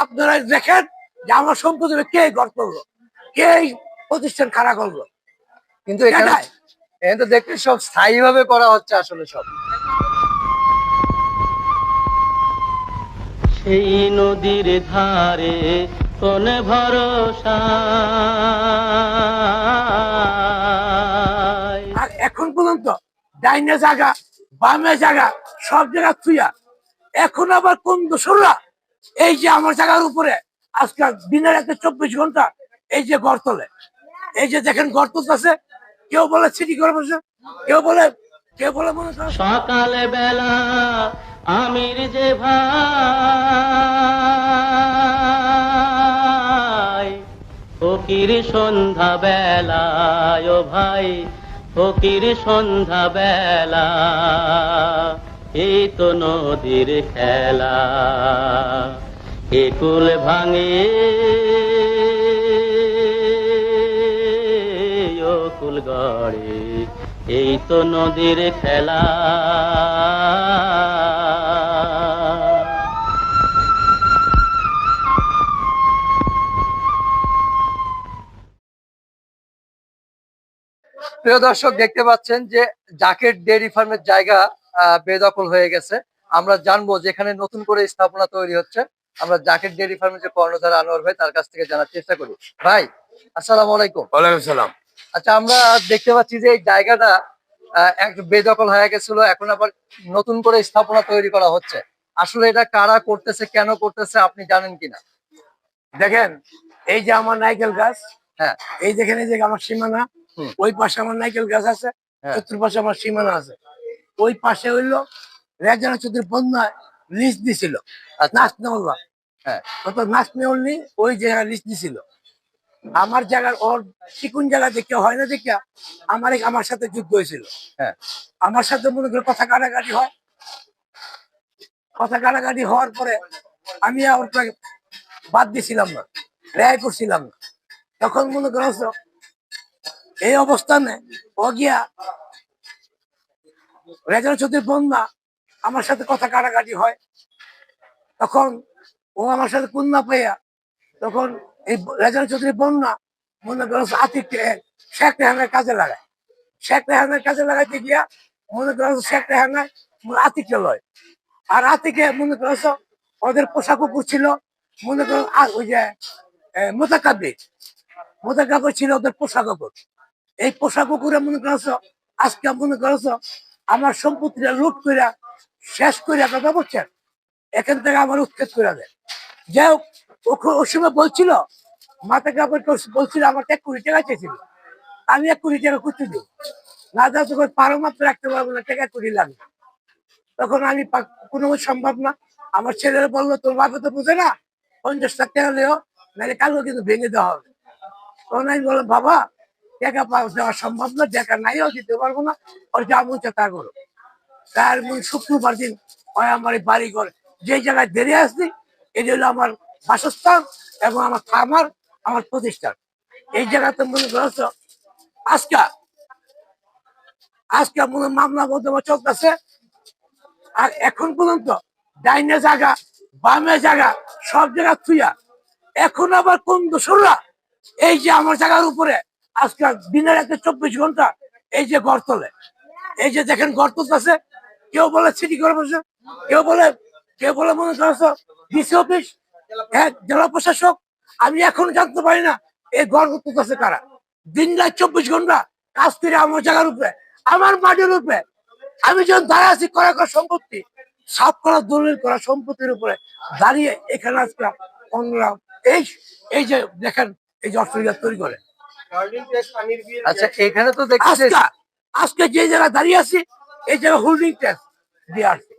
আপনারা দেখেন যে আমার সম্পত্তি কে গড় করল কে প্রতিষ্ঠান খাড়া করল। কিন্তু এখানে এখানে তো দেখতে সব স্থায়ী ভাবে করা হচ্ছে আসলে সব। সেই নদীর ধারে কোন ভরসা। আর এখন পর্যন্ত ডাইনে জায়গা বামে জায়গা সব জায়গা থুইয়া এখন আবার কোন দোসররা এই যে আমার জায়গার উপরে, আজকে দিনের একটা চব্বিশ ঘণ্টা এই যে গড়তলে এই যে দেখেন গড়তল আছে কেউ বলে সিটি কর্পোরেশন, কেউ বলে কেউ বলে মনে সকাল বেলা আমির যে ভাই, ফকির সন্ধ্যা বেলায় ও ভাই, ফকির সন্ধ্যা বেলা এই তো নদীর খেলা। একুল ভাঙে কুল গড়ে, এই তো নদীর খেলা। প্রিয় দর্শক, দেখতে পাচ্ছেন যে জাকেট ডেয়ারি ফার্মের জায়গা বেদখল হয়ে গেছে। আমরা জানব যেখানে নতুন করে স্থাপনা তৈরি হচ্ছে। আমরা জাকেট ডেয়ারি ফার্মের যে কর্ণধার আনোয়ার ভাই তার কাছ থেকে জানার চেষ্টা করি। ভাই আসসালামু আলাইকুম। ওয়ালাইকুম সালাম। আচ্ছা আমরা দেখতে পাচ্ছি যে এই জায়গাটা বেদখল হয়ে গেছিল এখন আবার নতুন করে স্থাপনা তৈরি করা হচ্ছে। আসলে এটা কারা করতেছে কেন করতেছে আপনি জানেন কিনা? দেখেন এই যে আমার নাইকেল গাছ হ্যাঁ। এই দেখেন এই যে আমার সীমানা ওই পাশে আমার নাইকেল গাছ আছে হ্যাঁ। চতুর্পাশে আমার সীমানা আছে। ওই পাশে হইল রেজানা চতুর বন্যায় লিস্ট দিছিল। নাচ নেওয়া হ্যাঁ কত নাচ নেওয়ালি ওই জায়গায় লিস্ট দিছিল। আমার জায়গার ওর চিকুন জায়গা দেখে হয় না দেখে আমার আমার সাথে যুদ্ধ হয়েছিল। হ্যাঁ আমার সাথে মনে করে কথা কাটাকাটি হয়। কথা কাটাকাটি হওয়ার পরে আমি আর বাদ দিছিলাম না রেয় করছিলাম না। তখন মনে করছ এই অবস্থানে ও রেজাল চৌধুরী বন্যা আমার সাথে কথা কাটাকাটি হয়। তখন ও আমার সাথে কন্যা পাইয়া, তখন এই রেজাল চৌধুরী বন্যা মনে করছ আতিক শেখ রেহানের কাজে লাগায়। শেখ রেহানের কাজে লাগাইতে গিয়া মনে করছ শেখ রেহানা আতিকে লয়। আর আতিকে মনে করছ ওদের পোশাক কুকুর ছিল, মনে করো ওই যে মোতাকাব্বির। মোতাকাব্বির ছিল ওদের পোশাক কুকুর। এই পোশাক কুকুরে মনে করছ আজকে মনে করছ আমার সম্পত্তিটা লুট করে শেষ করে কথা বলছেন এখান থেকে আমার উচ্ছেদ করে দেয় যাই হোক ওই সময় বলছিল মাথা কাপড় বলছিল আমার এক কোটি টাকা চেয়েছিল। আমি এক কোটি টাকা করতে দিই। না যা তোকে পারো মাত্র রাখতে পারব না, টাকা কোটি লাগবে। তখন আমি কোনো সম্ভব না। আমার ছেলেরা বলল, তোর বাপে তো বুঝে না, পঞ্চাশ লাখ টাকা লেও, নাহলে কালকে কিন্তু ভেঙে দেওয়া হবে। তখন আমি বললাম, বাবা টাকা পাওয়া দেওয়া সম্ভব না টাকা নাইও দিতে পারব না ওর যা চায় তা করো। তার শুক্রবার দিন ওই আমার বাড়ি ঘর যে জায়গায় দেরি আসছি, এটি হলো আমার বাসস্থান এবং আমার খামার, আমার প্রতিষ্ঠান। এই জায়গাতে মনে করছ, আজকে আজকে মনে মামলা মোকদ্দমা চলতেছে। আর এখন পর্যন্ত ডাইনে জায়গা, বামে জায়গা, সব জায়গা থুইয়া, এখন আবার কোন দোসররা এই যে আমার জায়গার উপরে আজকে দিনের একটা চব্বিশ ঘণ্টা এই যে গড়তলে এই যে দেখেন গড়তল আছে কেউ বলে সিটি কর্পোরেশন কেউ বলে কেউ বলে মনে করছ ডিসি অফিস হ্যাঁ জেলা প্রশাসক, আমি এখন জানতে পারি না এই গড় আছে কারা। দিন রাত চব্বিশ ঘণ্টা কাজ করে আমার জায়গার উপরে, আমার মাটির উপরে। আমি যখন দাঁড়িয়ে আছি, করা করা সম্পত্তি, সাফ করা, দলিল করা সম্পত্তির উপরে দাঁড়িয়ে এখানে আজকে অন্যরা এই এই যে দেখেন, এই যে অস্ট্রেলিয়া তৈরি করে। আচ্ছা এখানে তো দেখছি আজকে যে জায়গায় দাঁড়িয়ে আছি এই জায়গায় হোল্ডিং ট্যাক্স দিয়ে আসছে।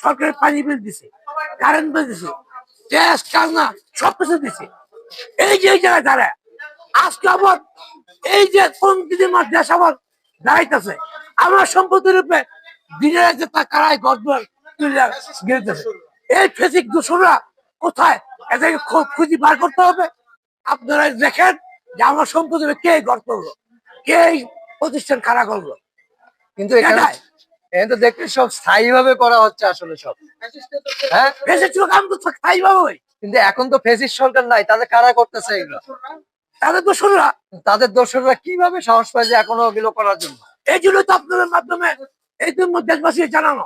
সরকারের পানি বিল দিছে কারেন্ট বিল দিছে ট্যাক্স কান্না সব কিছু দিছে। এই যে এই জায়গায় দাঁড়ায় আজকে আবার এই যে কোন দিদি মার দেশ আবার দাঁড়াইতেছে আমার সম্পত্তির রূপে দিনের একটা তা কারাই গিয়েছে এই ফেসিক দূষণরা কোথায়? এদেরকে খুঁজি বার করতে হবে। আপনারা দেখেন যে আমার সম্পত্তি কে গড় করল? কে প্রতিষ্ঠান খাড়া করল? কিন্তু এখানে তো দেখতে সব স্থায়ী ভাবে করা হচ্ছে আসলে সব। হ্যাঁ? তো খাই পাবো কিন্তু এখন তো ফেসিস সরকার নাই তাদের কারা করতেছে এগুলো? তাদের শুনলা তাদের দর্শকরা কীভাবে সাহস পায় যে এখনও ওগুলো করার জন্য? এই জন্য তো আপনাদের মাধ্যমে এই জন্য দেশবাসীকে জানানো।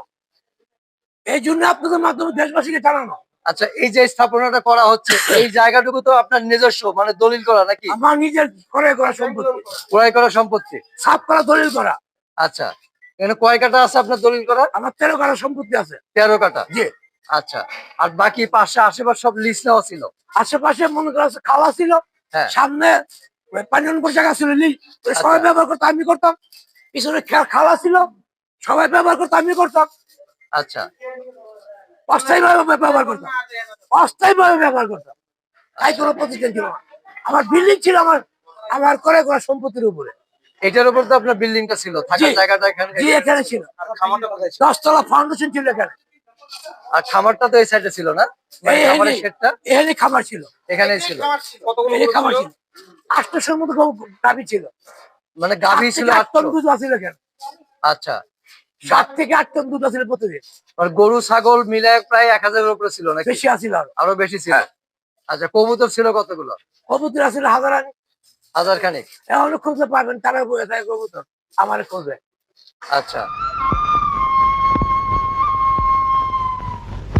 এই জন্য আপনাদের মাধ্যমে দেশবাসীকে জানানো। আচ্ছা এই যে স্থাপনাটা করা হচ্ছে এই জায়গাটুকু তো আপনার নিজস্ব মানে দলিল করা নাকি? আমার নিজের ক্রয় করা সম্পত্তি। ক্রয় করা সম্পত্তি। সাফ করা দলিল করা। আচ্ছা এখানে কয় কাটা আছে আপনার দলিল করা আমার তেরো করা সম্পত্তি আছে। তেরো কাটা জি। আচ্ছা আর বাকি পাশে আশেপাশে সব লিস্ট নেওয়া ছিল? আশেপাশে মনে করা খাওয়া ছিল হ্যাঁ। সামনে জায়গা ছিল লি সবাই আচ্ছা। ব্যবহার করতো আমি করতাম। পিছনে খে- খাওয়া ছিল সবাই ব্যবহার করতো আমি করতাম। আচ্ছা। অস্থায়ী ভাবে ব্যবহার করতাম। অস্থায়ী ভাবে ব্যবহার করতাম। তাই কোনো প্রতিষ্ঠান ছিল। না আমার বিল্ডিং ছিল আমার আমার করে করা সম্পত্তির উপরে। এটার উপর তো আপনার বিল্ডিংটা ছিল থাকার জায়গাটা এখানে জি এখানে ছিল। দশতলা ফাউন্ডেশন ছিল এখানে। আর খামারটা তো এই সাইডে ছিল না? মানে খামারের শেডটা এখানে খাবার ছিল। এখানেই ছিল। ছিল। আটটার মতো গাবি ছিল। মানে গাভী ছিল আটটো। এখানে। আচ্ছা। সাত থেকে আট টন দুধ আছিল প্রতিদিন। আর গরু ছাগল মিলে প্রায় এক হাজারের উপরে ছিল নাকি? বেশি আছিল আরও। বেশি ছিল? হ্যাঁ। আচ্ছা কবুতর ছিল কতগুলো? কবুতর আছিল হাজার আনি। হাজার খানিক? এখন খুঁজতে পারবেন তারা বয়ে থাকে কবুতর। আমার খুঁজবে। আচ্ছা।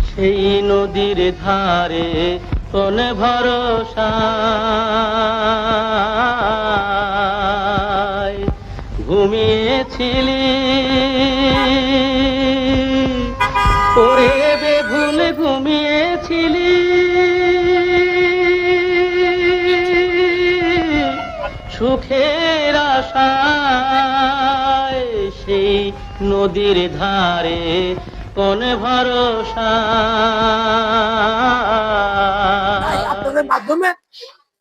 সেই নদীর ধারে কোন ভরসা। ঘুমিয়েছিলি। ওরে বেভুল ঘুমিয়েছিলি। সুখের আশায় সেই নদীর ধারে কোন ভরসা। আপনাদের মাধ্যমে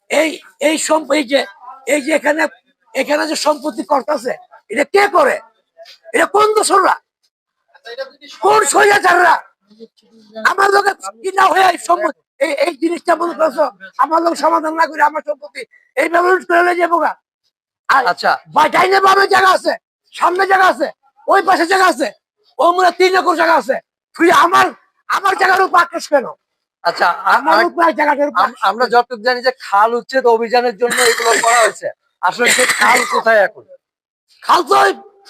এই এই সম্প এই যে এই যে এখানে এখানে যে সম্পত্তি করতেছে এটা কে করে? এটা কোন দোসররা কোন সৈয়াচাররা আমার লোকে কিনা হয়ে এই সম্পত্তি এই জিনিসটা মনে করছ? আমার লোক সমাধান না করে আমার সম্পত্তি এই ব্যবহার করে যাব গা। আচ্ছা। ডাইনে বামে জায়গা আছে সামনে জায়গা আছে ওই পাশে জায়গা আছে ও মনে তিন একর জায়গা আছে। তুই আমার আমার জায়গার উপর আক্রোশ কেন? আচ্ছা আমরা যতটুকু জানি যে খাল উচ্ছেদ অভিযানের জন্য এগুলো করা হয়েছে। আসলে সে খাল কোথায় এখন? খাল তো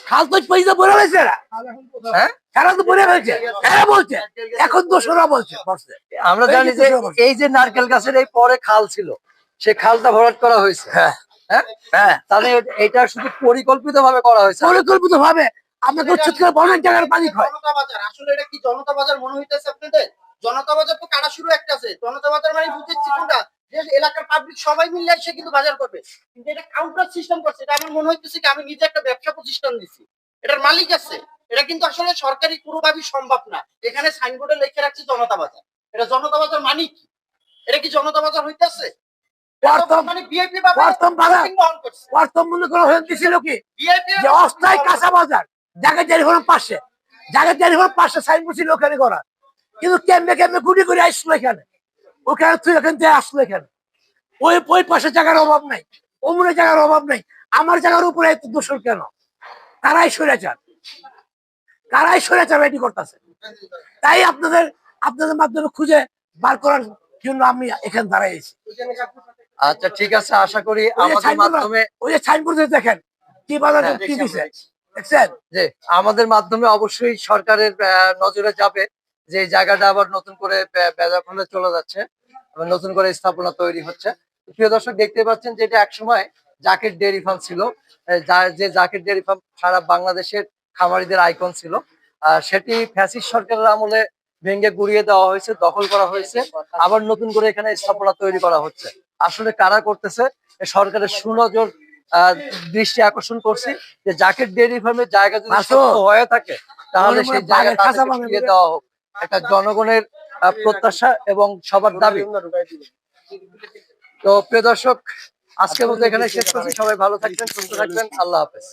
খাল তো পয়সা বলে রয়েছে হ্যাঁ? এরা তো বলে রয়েছে। এরা বলছে। এখন দোসরা বলছে বলছে। আমরা জানি যে। এই যে নারকেল গাছের এই পরে খাল ছিল সে খালটা ভরাট করা হয়েছে। হ্যাঁ। হ্যাঁ? তাহলে এটা শুধু পরিকল্পিত ভাবে করা হয়েছে। পরিকল্পিত ভাবে আমাকে উচ্ছেদ করে জায়গার খায় জনতা বাজার। আসলে এটা কি জনতা বাজার মনে হইতেছে আপনাদের? জনতা বাজার তো কাটা শুরু একটা আছে। জনতা বাজার মানে বুঝেছি কোনটা? যে এলাকার পাবলিক সবাই মিলে এসে কিন্তু বাজার করবে। কিন্তু এটা কাউন্টার সিস্টেম করছে। এটা আমার মনে হইতেছে কি আমি নিজে একটা ব্যবসা প্রতিষ্ঠান দিছি। এটার মালিক আছে। এটা কিন্তু আসলে সরকারি পুরোভাবে সম্ভব না। এখানে সাইনবোর্ডে লিখে রাখছে জনতা বাজার। এটা জনতা বাজার মানে কি? এটা কি জনতা বাজার হইতেছে? মানে পাশে। জায়গা টেলিফোন পাশে সাইন ছিল ওখানে করা। কিন্তু কেমনে কেমনে গুটি করে আসলো এখানে? ওখানে তুই এখান থেকে আসলো এখানে ওই ওই পাশে জায়গার অভাব নাই অমুনের জায়গার অভাব নাই আমার জায়গার উপরে এত দোষর কেন? কারাই সরেচার কারাই সরেচার এটি করতেছে। তাই আপনাদের আপনাদের মাধ্যমে খুঁজে বার করার জন্য আমি এখানে দাঁড়াইছি আচ্ছা ঠিক আছে আশা করি ওই যে আমাদের সাইনবোর্ড মাধ্যমে ওই যে সাইনবোর্ডে দেখেন কি বাজার হ্যাঁ, কি দিছে দেখছেন? যে আমাদের মাধ্যমে অবশ্যই সরকারের নজরে যাবে। যে জায়গাটা আবার নতুন করে বেজাফলে চলে যাচ্ছে আবার নতুন করে স্থাপনা তৈরি হচ্ছে। প্রিয় দর্শক দেখতে পাচ্ছেন যে এটা একসময় জাকের ডেয়ারি ফার্ম ছিল। যে জাকের ডেয়ারি ফার্ম সারা বাংলাদেশের খামারিদের আইকন ছিল। আর সেটি ফ্যাসিস্ট সরকারের আমলে ভেঙে গুড়িয়ে দেওয়া হয়েছে দখল করা হয়েছে। আবার নতুন করে এখানে স্থাপনা তৈরি করা হচ্ছে। আসলে কারা করতেছে? সরকারের সুনজর আহ, দৃষ্টি আকর্ষণ করছি যে জাকের ডেয়ারি ফার্মের জায়গা যদি হয়ে থাকে তাহলে সেই জায়গা দেওয়া হোক। একটা জনগণের প্রত্যাশা এবং সবার দাবি। তো প্রিয় দর্শক, আজকের মতো এখানে শেষ করছি। সবাই ভালো থাকবেন, সুস্থ থাকবেন। আল্লাহ হাফেজ।